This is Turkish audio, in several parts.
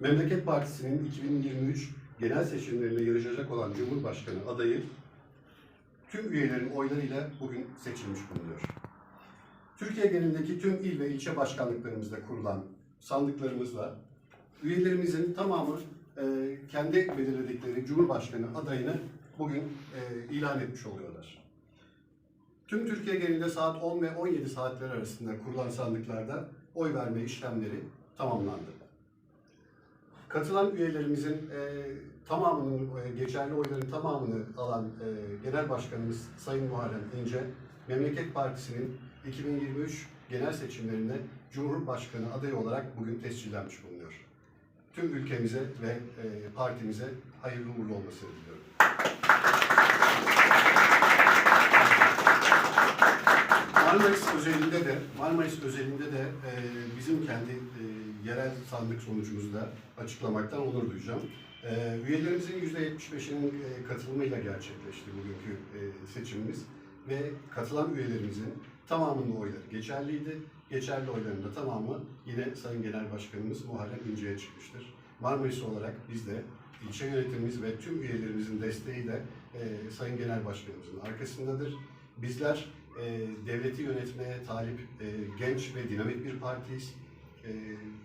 Memleket Partisi'nin 2023 genel seçimlerinde yarışacak olan Cumhurbaşkanı adayı tüm üyelerin oylarıyla bugün seçilmiş bulunuyor. Türkiye genelindeki tüm il ve ilçe başkanlıklarımızda kurulan sandıklarımızla üyelerimizin tamamı e, kendi belirledikleri Cumhurbaşkanı adayını bugün e, ilan etmiş oluyorlar. Tüm Türkiye genelinde saat 10 ve 17 saatler arasında kurulan sandıklarda oy verme işlemleri tamamlandı. Katılan üyelerimizin e, tamamının, e, geçerli oyların tamamını alan e, Genel Başkanımız Sayın Muharrem İnce, Memleket Partisi'nin 2023 genel seçimlerine Cumhurbaşkanı adayı olarak bugün tescillenmiş bulunuyor. Tüm ülkemize ve e, partimize hayırlı uğurlu olmasını diliyorum. Marmaris özelinde de Marmaris özelinde de e, bizim kendi e, yerel sandık sonucumuzu da açıklamaktan onur duyacağım. E, üyelerimizin %75'inin e, katılımıyla gerçekleşti bugünkü e, seçimimiz ve katılan üyelerimizin tamamının oyları geçerliydi. Geçerli oyların da tamamı yine Sayın Genel Başkanımız Muharrem İnce'ye çıkmıştır. Marmaris olarak biz de ilçe yönetimimiz ve tüm üyelerimizin desteği de e, Sayın Genel Başkanımızın arkasındadır. Bizler e, devleti yönetmeye talip e, genç ve dinamik bir partiyiz. E,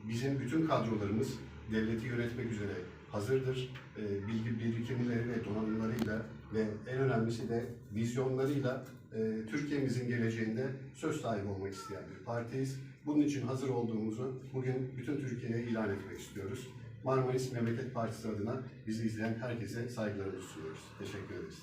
bizim bütün kadrolarımız devleti yönetmek üzere hazırdır. E, bilgi birikimleri ve donanımlarıyla ve en önemlisi de vizyonlarıyla e, Türkiye'mizin geleceğinde söz sahibi olmak isteyen bir partiyiz. Bunun için hazır olduğumuzu bugün bütün Türkiye'ye ilan etmek istiyoruz. Marmaris Memleket Partisi adına bizi izleyen herkese saygılarımızı sunuyoruz. Teşekkür ederiz.